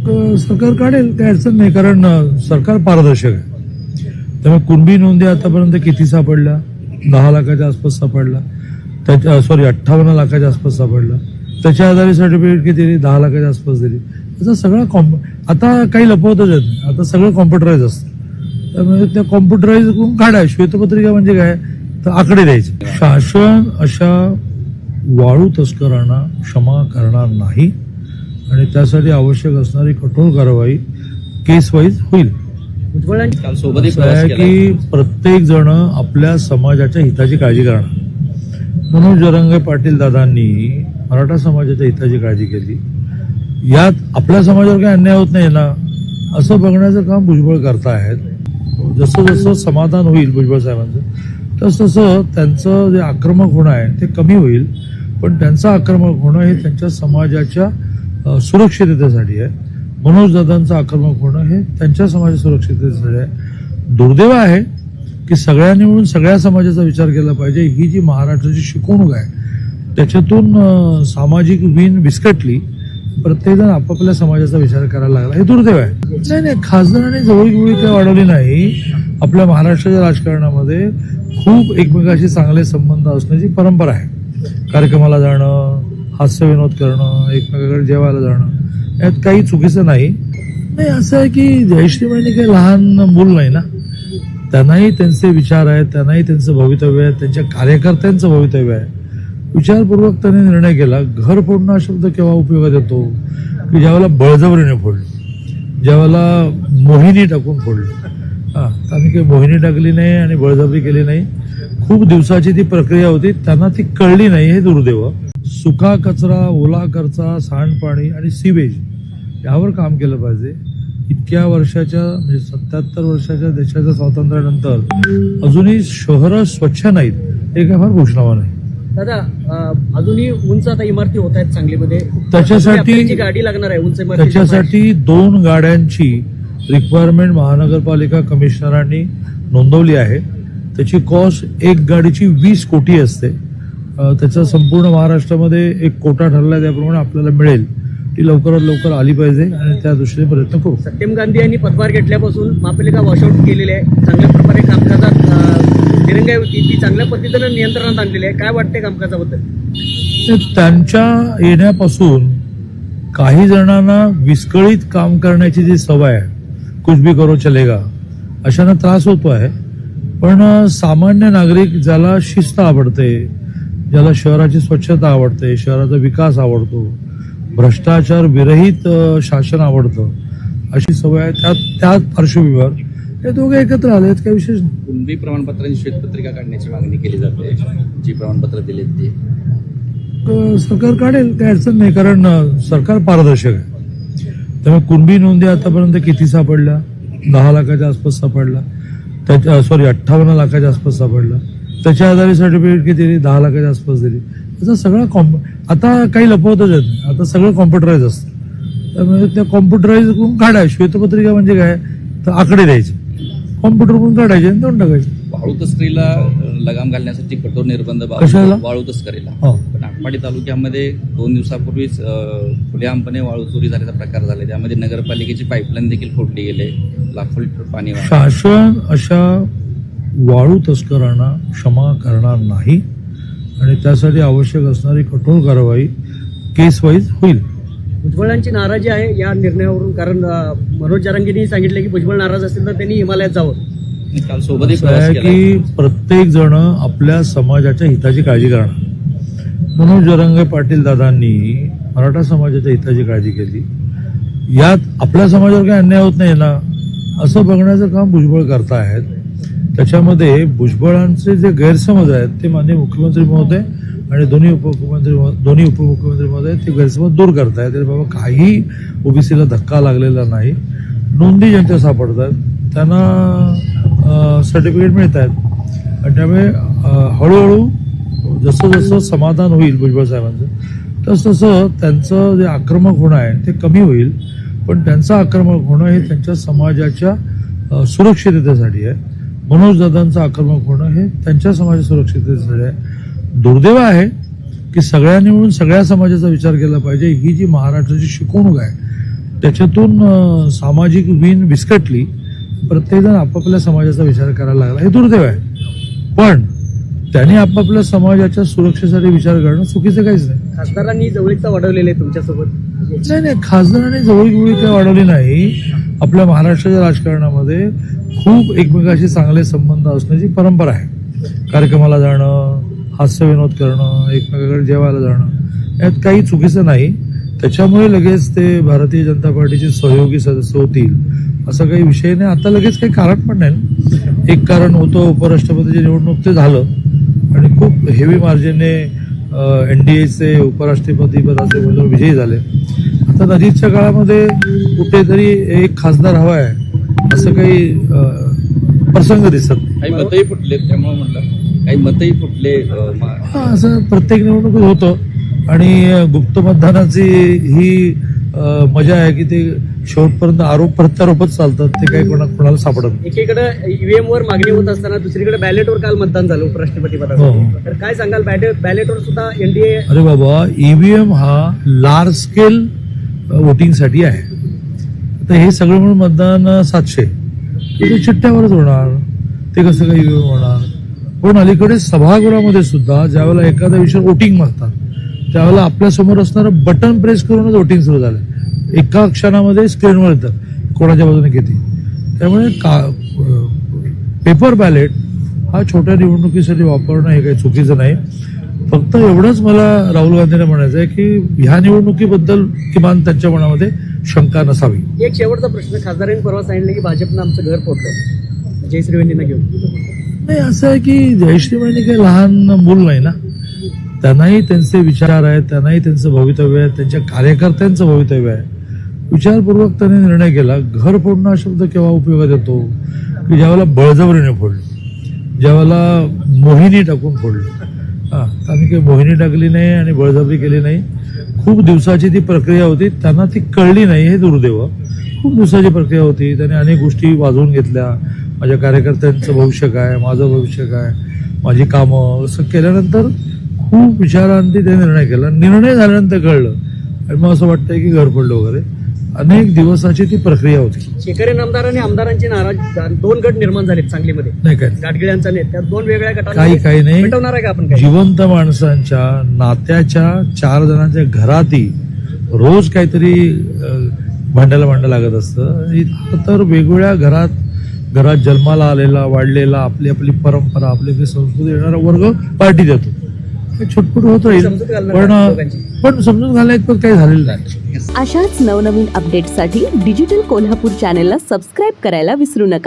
सरकार काढेल काही अडचण नाही कारण सरकार पारदर्शक आहे. त्यामुळे कुणबी नोंदी आतापर्यंत किती सापडल्या? दहा लाखाच्या आसपास सापडला त्याच्या सॉरी अठ्ठावन्न लाखाच्या आसपास सापडला त्याच्या आधारे सर्टिफिकेट किती दिली? दहा लाखाच्या आसपास दिली. त्याचा सगळा कॉम्प आता काही लपवतच येत नाही. आता सगळं कॉम्प्युटराईज असतं. त्यामुळे त्या कॉम्प्युटराईज करून काढा. श्वेतपत्रिका म्हणजे काय? तर आकडे द्यायचे. शासन अशा वाळू तस्करांना क्षमा करणार नाही. आणि त्यासाठी आवश्यक असणारी कठोर कारवाई केस वाईज होईल. की प्रत्येक जण आपल्या समाजाच्या हिताची काळजी करणार. मनोज जरंगे पाटील दादांनी मराठा समाजाच्या हिताची काळजी केली. यात आपल्या समाजावर काही अन्याय होत नाही ना असं बघण्याचं काम भुजबळ करतायत जसं जसं समाधान होईल भुजबळ साहेबांचं तस तसं त्यांचं जे आक्रमक होणं आहे ते कमी होईल. पण त्यांचं आक्रमक होणं हे त्यांच्या समाजाच्या सुरक्षिततेसाठी आहे. मनोज दादांचं आक्रमक होणं हे त्यांच्या समाज सुरक्षिततेसाठी आहे. दुर्दैव आहे की सगळ्यांनी मिळून सगळ्या समाजाचा विचार केला पाहिजे. ही जी महाराष्ट्राची शिकवणूक आहे त्याच्यातून सामाजिक विण विस्कटली प्रत्येकजण आपापल्या समाजाचा विचार करायला लागला. हे दुर्दैव आहे. नाही नाही खासदारांनी जवळीक बिवळीक काही वाढवली नाही. आपल्या महाराष्ट्राच्या राजकारणामध्ये खूप एकमेकाशी चांगले संबंध असण्याची परंपरा आहे. कार्यक्रमाला जाणं हास्यविनोद करणं एकमेकाकडे जेवायला जाणं यात काही चुकीचं नाही. नाही असं आहे की जयश्रीबाईंनी काही लहान मूल नाही ना. त्यांनाही त्यांचे विचार आहेत त्यांनाही त्यांचं भवितव्य आहे त्यांच्या कार्यकर्त्यांचं भवितव्य आहे. विचारपूर्वक त्यांनी निर्णय केला घर फोडणं हा शब्द केव्हा उपयोगात येतो? की ज्यावेळेला बळजबरीने फोडलं ज्यावेळेला मोहिनी टाकून फोडलं. हां त्यांनी काही मोहिनी टाकली नाही आणि बळजबरी केली नाही. खूप दिवसाची ती प्रक्रिया होती त्यांना ती कळली नाही हे दुर्दैव. सुका कचरा ओला कचरा सांडपाणी आणि सिवेज यावर काम केलं पाहिजे. इतक्या वर्षाच्या म्हणजे सत्याहत्तर वर्षाच्या देशाच्या स्वातंत्र्यानंतर अजूनही शहरं स्वच्छ नाहीत हे काय फार घोषणावा नाही. दादा अजूनही उंच आता इमारती होत आहेत सांगलीमध्ये. त्याच्यासाठी- गाडी लागणार आहे उंच त्याच्यासाठी दोन गाड्यांची रिक्वायरमेंट महानगरपालिका कमिशनरांनी नोंदवली आहे. त्याची कॉस्ट एक गाडीची वीस कोटी असते. त्याचा संपूर्ण महाराष्ट्रामध्ये एक कोटा ठरला आहे त्याप्रमाणे आपल्याला मिळेल. ती लवकरात लवकर आली पाहिजे आणि त्या दृष्टीने प्रयत्न करू. सत्यम गांधी यांनी पदभार घेतल्यापासून महापालिका वॉशआउट केलेली आहे. चांगल्या प्रकारे कामकाजात दिरंगाई होती ती चांगल्या पद्धतीनं नियंत्रणात आणलेली आहे. काय वाटते कामकाजाबद्दल? त्यांच्या येण्यापासून काही जणांना विस्कळीत काम करण्याची जी सवय आहे कुछ भी करो चलेगा अशांना त्रास होतो आहे पण सामान्य नागरिक ज्याला शिस्त आवडते ज्याला शहराची स्वच्छता आवडते शहराचा विकास आवडतो भ्रष्टाचार विरहित शासन आवडतं अशी सवय आहे. त्या त्या पार्श्वभूमीवर हे दोघे एकत्र आले आहेत काही विशेष कुणबी प्रमाणपत्रांची श्वेतपत्रिका काढण्याची मागणी केली जाते? जी प्रमाणपत्र दिलेत ते. सरकार काढेल काही अडचण नाही कारण सरकार पारदर्शक आहे. त्यामुळे कुणबी नोंदी आतापर्यंत किती सापडल्या? दहा लाखाच्या आसपास सापडला त्याच्या सॉरी अठ्ठावन्न लाखाच्या आसपास सापडला त्याच्या आधारे सर्टिफिकेट किती दिली? दहा लाखाच्या आसपास दिली. त्याचा सगळा कॉम्प आता काही लपवतच येत नाही. आता सगळं कॉम्प्युटराईज असतं. त्यामुळे त्या कॉम्प्युटराईज करून काढा श्वेतपत्रिका म्हणजे काय? तर आकडे द्यायचे. कॉम्प्युटर करून काढायचे आणि देऊन टाकायचे. वाळू तस्करीला लगाम घालण्यासाठी कठोर निर्बंध कशाला? वाळू तस्करीला पण आटपाडी तालुक्यामध्ये दोन दिवसापूर्वीच अं, खुलेआमपणे वाळू चोरी झाल्याचा प्रकार झाला. त्यामध्ये नगरपालिकेची पाईपलाईन देखील फोडली गेले. लाखो लिटर पाणी. शासन अशा वाळू तस्करांना क्षमा करणार नाही आणि त्यासाठी आवश्यक असणारी कठोर कारवाई केस वाईज होईल. भुजबळांची नाराजी आहे या निर्णयावरून कारण मनोज जरांगेंनी सांगितलं की भुजबळ नाराज असतील तर त्यांनी हिमालयात जावं. काल सोबतही असं प्रवास आहे केला. की प्रत्येक जण आपल्या समाजाच्या हिताची काळजी करणार. मनोज जरंगे पाटील दादांनी मराठा समाजाच्या हिताची काळजी केली. यात आपल्या समाजावर काही अन्याय होत नाही ना? असं बघण्याचं काम भुजबळ करतायत त्याच्यामध्ये भुजबळांचे जे गैरसमज आहेत ते माननीय मुख्यमंत्री महोदय आणि दोन्ही उपमुख्यमंत्री दोन्ही उपमुख्यमंत्री महोदय ते गैरसमज दूर करतायत. आणि बाबा काही ओबीसीला धक्का लागलेला नाही. नोंदी ज्यांच्या सापडतात त्यांना सर्टिफिकेट मिळत आहेत आणि त्यामुळे हळूहळू जसं जसं समाधान होईल भुजबळ साहेबांचं तसं तसं त्यांचं जे आक्रमक होणं आहे ते कमी होईल. पण त्यांचं आक्रमक होणं हे त्यांच्या समाजाच्या सुरक्षिततेसाठी आहे. मनोज दादांचं आक्रमक होणं हे त्यांच्या समाज सुरक्षिततेसाठी आहे. दुर्दैव आहे की सगळ्यांनी मिळून सगळ्या समाजाचा विचार केला पाहिजे. ही जी महाराष्ट्राची शिकवणूक आहे त्याच्यातून सामाजिक वीण विस्कटली प्रत्येकजण आपापल्या समाजाचा विचार करायला लागला. हे दुर्दैव आहे. पण त्यांनी आपापल्या समाजाच्या सुरक्षेसाठी विचार करणं चुकीचं काहीच नाही. खासदारांनी जवळीकता वाढवलेली आहे तुमच्यासोबत? नाही नाही खासदारांनी जवळीक वाढवली नाही. आपल्या महाराष्ट्राच्या राजकारणामध्ये खूप एकमेकाशी चांगले संबंध असण्याची परंपरा आहे. कार्यक्रमाला जाणं हास्यविनोद करणं एकमेकाकडे जेवायला जाणं यात काही चुकीचं नाही. त्याच्यामुळे लगेच ते भारतीय जनता पार्टीचे सहयोगी सदस्य होतील असा काही विषय नाही. आता लगेच काही कारण पण नाही. एक कारण होतं उपराष्ट्रपतीची निवडणूक ते झालं. आणि खूप हेवी मार्जिनने एन डी एचे उपराष्ट्रपती पदाचे उमेदवार विजयी झाले. नजीकच्या काळामध्ये कुठेतरी एक खासदार हवा आहे असं काही प्रसंग दिसत नाही काही मतही फुटले त्यामुळे म्हटलं काही मतही फुटले हा, असं प्रत्येक निवडणुकीत होतं आणि गुप्त मतदानाची ही मजा आहे की ते शेवटपर्यंत आरोप प्रत्यारोपच चालतात ते काही कोणा कोणाला सापडत नाही. एकीकडे ईव्हीएम वर मागणी होत असताना दुसरीकडे बॅलेटवर काल मतदान झालं उपराष्ट्रपती हो. पदासाठी तर काय सांगाल बॅलेटवर सुद्धा एनडीए अरे बाबा ईव्हीएम हा लार्ज स्केल वोटिंगसाठी आहे. तर हे सगळं म्हणून मतदान सातशे. ते चिठ्ठ्यावरच होणार. ते कसं काही होणार? पण अलीकडे सभागृहामध्ये सुद्धा ज्यावेळेला एखाद्या विषय वोटिंग मागतात त्यावेळेला आपल्यासमोर असणारं बटन प्रेस करूनच वोटिंग सुरू झालं एका क्षणामध्ये स्क्रीनवर येतं कोणाच्या बाजूने किती. त्यामुळे का पेपर बॅलेट हा छोट्या निवडणुकीसाठी वापरणं हे काही चुकीचं नाही. फक्त एवढंच मला राहुल गांधींना म्हणायचं आहे की ह्या निवडणुकीबद्दल किमान त्यांच्या मनामध्ये शंका नसावी. एक शेवटचा प्रश्न खासदारांनी परवा सांगितलं की भाजपनं आमचं घर फोडलं. जयश्री वहिनींना घेऊन. नाही असं आहे की जयश्री म्हणजे काही लहान मूल नाही ना? त्यांनाही त्यांचे विचार आहेत त्यांनाही त्यांचं भवितव्य आहे त्यांच्या कार्यकर्त्यांचं भवितव्य आहे. विचारपूर्वक त्यांनी निर्णय केला घर फोडणं हा शब्द केव्हा उपयोगात येतो? की ज्यावेळेला बळजबरीने फोडलं ज्यावेळेला मोहिनी टाकून फोडलं. हा त्यांनी काही मोहिनी टाकली नाही आणि बळजबरी केली नाही. खूप दिवसाची ती प्रक्रिया होती. त्यांना ती कळली नाही हे दुर्दैव. खूप दिवसाची प्रक्रिया होती. त्याने अनेक गोष्टी वाजवून घेतल्या. माझ्या कार्यकर्त्यांचं भविष्य काय? माझं भविष्य काय? माझी कामं. असं केल्यानंतर खूप विचारांती ते निर्णय केला. निर्णय झाल्यानंतर कळलं. आणि मग असं वाटतंय की घर पडलं वगैरे. अनेक दिवसाची ती प्रक्रिया होती. शेकरी आमदार आणि आमदारांची नाराज दोन गट निर्माण झालेत सांगलीमध्ये. नाही काय? गाडगिळ्यांचा नेत. त्या दोन वेगळ्या काही गटांमध्ये काही नाही. मिटवणार आहे का आपण काही? जिवंत माणसांच्या नात्याच्या चार जणांच्या घरातही रोज काहीतरी भांडायला भांडं लागत असतं. तर वेगवेगळ्या घरात घरात जन्माला आलेला वाढलेला आपली आपली परंपरा आपली आपली संस्कृती येणारा वर्ग पार्टी देतो. हे छटपट होत राहील. पण? पण समजून घालण्या काही झालेलं नाही. अशाच नवनवीन अपडेटसाठी डिजिटल कोल्हापूर चॅनेलला सबस्क्राईब करायला विसरू नका.